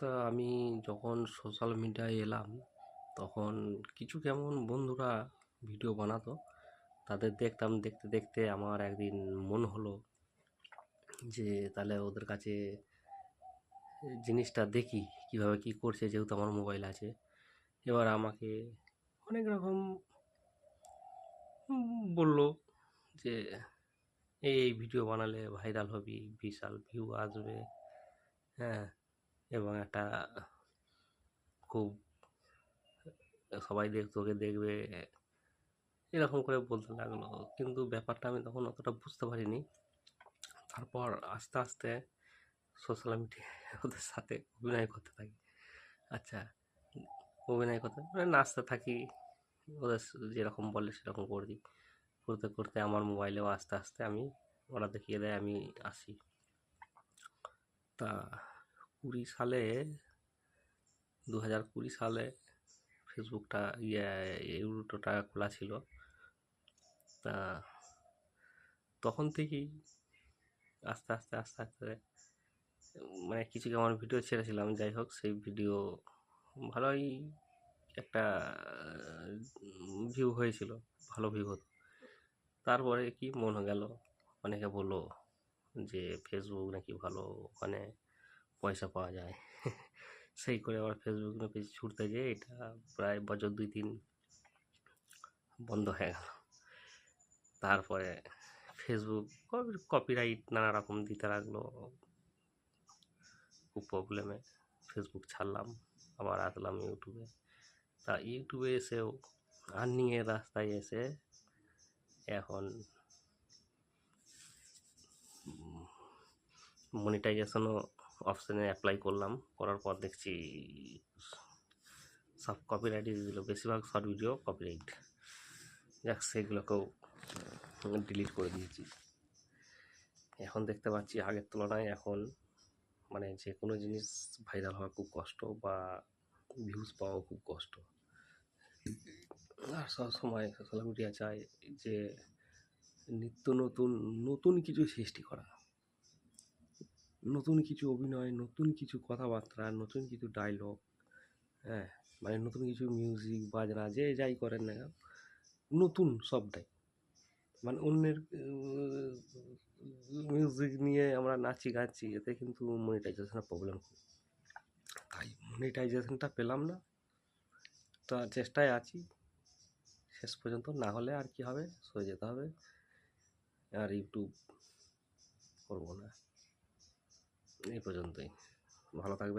তা আমি যখন সোশ্যাল মিডিয়ায় এলাম, তখন কিছু কেমন বন্ধুরা ভিডিও বানাতো। তাদের দেখতাম, দেখতে দেখতে আমার একদিন মন হলো যে, তাহলে ওদের কাছে জিনিসটা দেখি, কীভাবে কী করছে, যেহেতু আমার মোবাইল আছে। এবার আমাকে অনেক রকম বলল যে, এই এই ভিডিও বানালে ভাইরাল হবি, বিশাল ভিউ আসবে। হ্যাঁ এবং একটা খুব সবাই দেখ তোকে দেখবে, এরকম করে বলতে লাগল। কিন্তু ব্যাপারটা আমি তখন অতটা বুঝতে পারিনি। তারপর আস্তে আস্তে সোশ্যাল মিডিয়ায় ওদের সাথে অভিনয় করতে থাকি। আচ্ছা অভিনয় করতে মানে নাচতে থাকি। ওদের যেরকম বলে সেরকম করি করতে করতে আমার মোবাইলেও আস্তে আস্তে আমি ওরা দেখিয়ে দেয়, আমি আসি। তা কুড়ি সালে দু হাজার কুড়ি সালে ফেসবুকটা ইয়ে ইউটোটা খোলা ছিল। তা তখন থেকেই আস্তে আস্তে আস্তে আস্তে মানে কিছু কেমন ভিডিও ছেড়েছিলাম, যাই হোক সেই ভিডিও ভালোই একটা ভিউ হয়েছিল, ভালো ভিউ হতো। তারপরে কি মনে গেল, অনেকে বলল যে ফেসবুক নাকি ভালো, ওখানে পয়সা পাওয়া যায়। সেই করে আবার ফেসবুক পেজ ছুটতে যেয়ে এটা প্রায় বছর দুই তিন বন্ধ হয়ে গেল। তারপরে ফেসবুক কপিরাইট নানা রকম দিতে লাগল। খুব প্রবলেমে ফেসবুক ছাড়লাম, আবার আসলাম ইউটিউবে তা ইউটিউবে এসেও আর্নিংয়ের রাস্তায় এসে এখন মনিটাইজেশনও অপশানে অ্যাপ্লাই করলাম। করার পর দেখছি সব কপিরাইট দিল। বেশিরভাগ শর্ট ভিডিও কপিরাইট যাক, সেগুলোকেও ডিলিট করে দিয়েছি। এখন দেখতে পাচ্ছি আগের তুলনায় এখন মানে যে কোনো জিনিস ভাইরাল হওয়া খুব কষ্ট বা ভিউজ পাওয়াও খুব কষ্ট। আর সবসময় সোশ্যাল মিডিয়া চায় যে নিত্য নতুন নতুন কিছু সৃষ্টি করা। নতুন কিছু অভিনয়, নতুন কিছু কথাবার্তা, নতুন কিছু ডায়লগ হ্যাঁ মানে নতুন কিছু মিউজিক বাজনা, যে যাই করেন না কেন, নতুন সবটাই। মানে অন্যের মিউজিক নিয়ে আমরা নাচি গাচ্ছি, এতে কিন্তু মনিটাইজেশনের প্রবলেম খুব তাই মনিটাইজেশনটা পেলাম না, তা চেষ্টায় আছি। শেষ পর্যন্ত না হলে আর কি হবে? সরে যেতে হবে। আর ইউটিউব করব না। এই পর্যন্তই। ভালো থাকবে